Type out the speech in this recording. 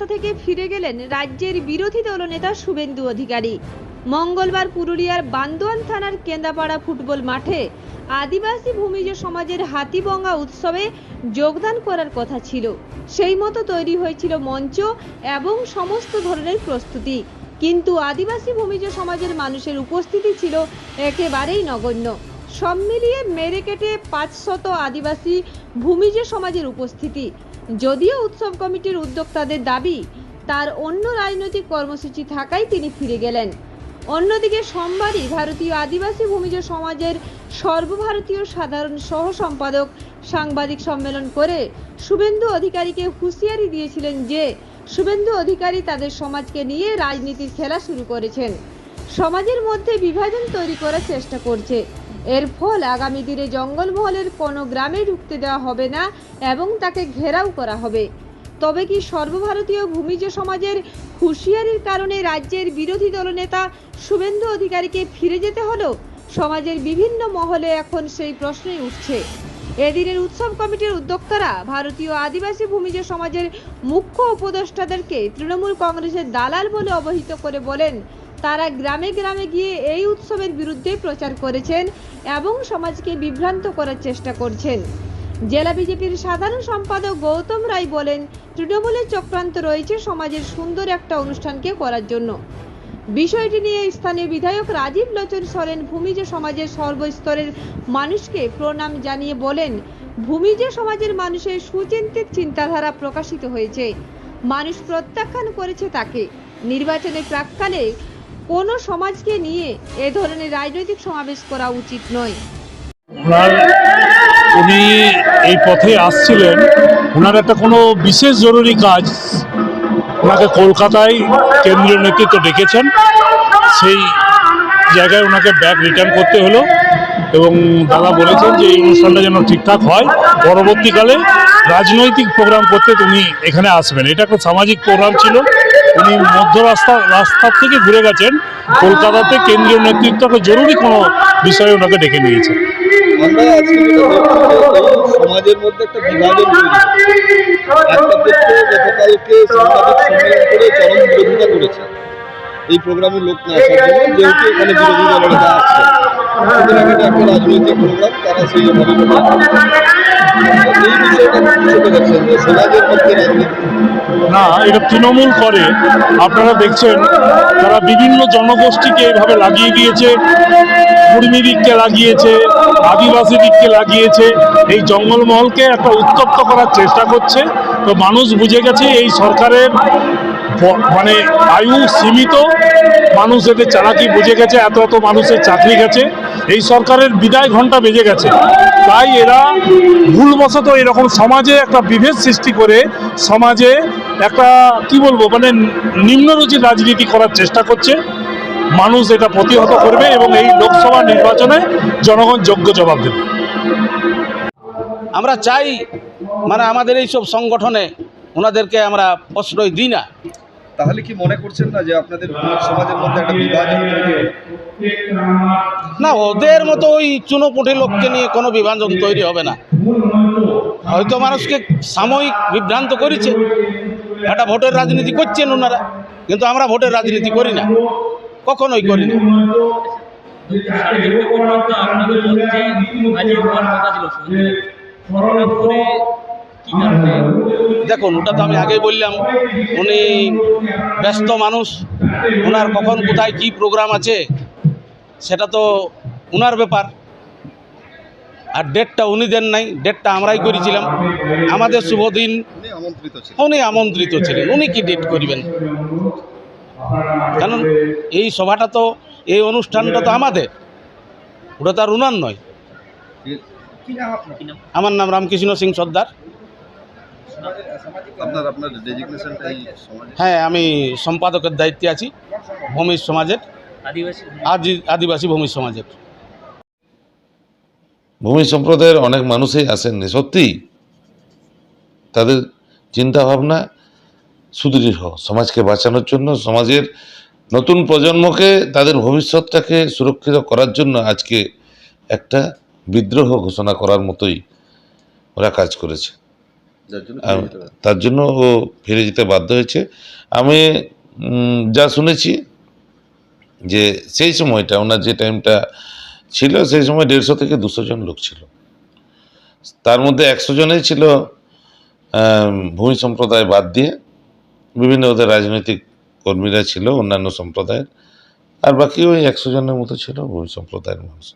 রাস্তা থেকে ফিরে গেলেন রাজ্যের বিরোধী দলনেতা শুভেন্দু অধিকারী। মঙ্গলবার পুরুলিয়ার বান্দোয়ান থানার কেন্দাপাড়া ফুটবল মাঠে আদিবাসী ভূমিজ সমাজের হাতিবঙ্গা উৎসবে যোগদান করার কথা ছিল। সেই মতো তৈরি হয়েছিল মঞ্চ এবং সমস্ত ধরনের প্রস্তুতি। কিন্তু আদিবাসী ভূমিজ সমাজের মানুষের উপস্থিতি ছিল একেবারেই নগণ্য। সব মিলিয়ে মেরে কেটে পাঁচশত আদিবাসী ভূমিজ সমাজের উপস্থিতি। যদিও উৎসব কমিটির উদ্যোক্তাদের দাবি, তার অন্য রাজনৈতিক কর্মসূচি থাকায় তিনি ফিরে গেলেন। অন্যদিকে সোমবারই ভারতীয় আদিবাসী ভূমিজ সমাজের সর্বভারতীয় সাধারণ সহ সম্পাদক সাংবাদিক সম্মেলন করে শুভেন্দু অধিকারীকে হুঁশিয়ারি দিয়েছিলেন যে, শুভেন্দু অধিকারী তাদের সমাজকে নিয়ে রাজনীতির খেলা শুরু করেছেন। সমাজের মধ্যে বিভাজন তৈরি করার চেষ্টা করছে। এর ফল আগামী দিনে জঙ্গলমহলের কোনো গ্রামে ঢুকতে দেওয়া হবে না এবং তাকে ঘেরাও করা হবে। তবে কি সর্বভারতীয় ভূমিজ সমাজের হুঁশিয়ারির কারণে রাজ্যের বিরোধী দলনেতা শুভেন্দু অধিকারীকে ফিরে যেতে হলো? সমাজের বিভিন্ন মহলে এখন সেই প্রশ্নই উঠছে। এদিনের উৎসব কমিটির উদ্যোক্তারা ভারতীয় আদিবাসী ভূমিজ সমাজের মুখ্য উপদেষ্টাদেরকে তৃণমূল কংগ্রেসের দালাল বলে অবহিত করে বলেন তারা গ্রামে গ্রামে গিয়ে এই উৎসবের বিরুদ্ধে প্রচার করেছেন এবং সমাজকে বিভ্রান্ত করার চেষ্টা করছেন। জেলা বিজেপির সাধারণ সম্পাদক গৌতম রায় বলেন, তৃণমূলের চক্রান্ত রয়েছে সমাজের সুন্দর একটা অনুষ্ঠানকে করার জন্য। বিষয়টি নিয়ে স্থানীয় বিধায়ক রাজীব লোচন সরেন ভূমিজ সমাজের সর্বস্তরের মানুষকে প্রণাম জানিয়ে বলেন, ভূমিজ সমাজের মানুষের সুচিন্তিত চিন্তাধারা প্রকাশিত হয়েছে। মানুষ প্রত্যাখ্যান করেছে তাকে। নির্বাচনের প্রাককালে কোনো সমাজকে নিয়ে এ ধরনের রাজনৈতিক সমাবেশ করা উচিত নয়। উনি এই পথে আসছিলেন। ওনার একটা কোনো বিশেষ জরুরি কাজ ওনাকে কলকাতায় কেন্দ্রীয় নেতৃত্ব ডেকেছেন। সেই জায়গায় ওনাকে ব্যাগ রিটার্ন করতে হলো এবং দাদা বলেছেন যে এই অনুষ্ঠানটা যেন ঠিকঠাক হয়। পরবর্তীকালে রাজনৈতিক প্রোগ্রাম করতে তুমি এখানে আসবেন। এটা একটা সামাজিক প্রোগ্রাম ছিল। উনি মধ্য রাস্তা রাস্তার থেকে ঘুরে গেছেন। কলকাতাতে কেন্দ্রীয় নেতৃত্ব একটা জরুরি কোনো বিষয়ে ওনাকে ডেকে নিয়েছে সমাজের মধ্যে একটা বিভাজন করে চরম বিরোধিতা করেছে। এই প্রোগ্রামে লোক না আসার জন্য, যেহেতু এখানে বিরোধী দলেরা আসছে রাজনৈতিক প্রোগ্রাম, তারা সেই না, এটা তৃণমূল করে। আপনারা দেখছেন, তারা বিভিন্ন জনগোষ্ঠীকে এইভাবে লাগিয়ে দিয়েছে কুর্মী দিককে লাগিয়েছে, আদিবাসী দিককে লাগিয়েছে। এই জঙ্গলমহলকে একটা উত্তপ্ত করার চেষ্টা করছে। তো মানুষ বুঝে গেছে, এই সরকারের মানে আয়ু সীমিত। মানুষ এদের চালাকি বুঝে গেছে, এত এত মানুষের চাকরি গেছে। এই সরকারের বিদায় ঘণ্টা বেজে গেছে। তাই এরা ভুলবশত এরকম সমাজে একটা বিভেদ সৃষ্টি করে সমাজে একটা, কি বলব মানে নিম্নরুচির রাজনীতি করার চেষ্টা করছে। মানুষ এটা প্রতিহত করবে এবং এই লোকসভা নির্বাচনে জনগণ যোগ্য জবাব দেবে। আমরা চাই মানে আমাদের এই সব সংগঠনে ওনাদেরকে আমরা প্রশ্রয় দিই না। তাহলে কি মনে করছেন না যে আপনাদের সমাজের মধ্যে একটা বিভাজন না ওদের মতো ওই চুনোপুটি লোককে নিয়ে কোনো বিভাজন তৈরি হবে না। হয়তো মানুষকে সাময়িক বিভ্রান্ত করেছে। একটা ভোটের রাজনীতি করছেন ওনারা কিন্তু আমরা ভোটের রাজনীতি করি না। কখনোই করি না। আপনাদের দেখুন ওটা তো আমি আগেই বললাম উনি ব্যস্ত মানুষ ওনার কখন কোথায় কি প্রোগ্রাম আছে সেটা তো ওনার ব্যাপার। আর ডেটটা উনি দেন নাই ডেটটা আমরাই করেছিলাম। আমাদের শুভ দিন উনি আমন্ত্রিত ছিলেন উনি আমন্ত্রিত ছিলেন উনি কি ডেট করবেন? কারণ এই সভাটা তো এই অনুষ্ঠানটা তো আমাদের ওটা তো আর উনার নয়। আমার নাম রামকৃষ্ণ সিং সর্দার। আপনার আপনার ডেজিগনেশনটা হ্যাঁ আমি সম্পাদকের দায়িত্বে আছি ভূমির সমাজের। আদিবাসী আদি আদিবাসী ভূমির সমাজের। ভূমি সম্প্রদায়ের অনেক মানুষই আসেননি সত্যি? তাদের চিন্তা ভাবনা সুদৃঢ় সমাজকে বাঁচানোর জন্য সমাজের নতুন প্রজন্মকে তাদের ভবিষ্যৎটাকে সুরক্ষিত করার জন্য আজকে একটা বিদ্রোহ ঘোষণা করার মতোই ওরা কাজ করেছে। তার জন্য ও ফিরে যেতে বাধ্য হয়েছে। আমি যা শুনেছি যে সেই সময়টা ওনার যে টাইমটা ছিল সেই সময় দেড়শো থেকে দুশো জন লোক ছিল। তার মধ্যে একশো জনেই ছিল ভূমি সম্প্রদায় বাদ দিয়ে। বিভিন্ন ওদের রাজনৈতিক কর্মীরা ছিল অন্যান্য সম্প্রদায়ের। আর বাকি ওই একশো জনের মতো ছিল ভূমি সম্প্রদায়ের মানুষ।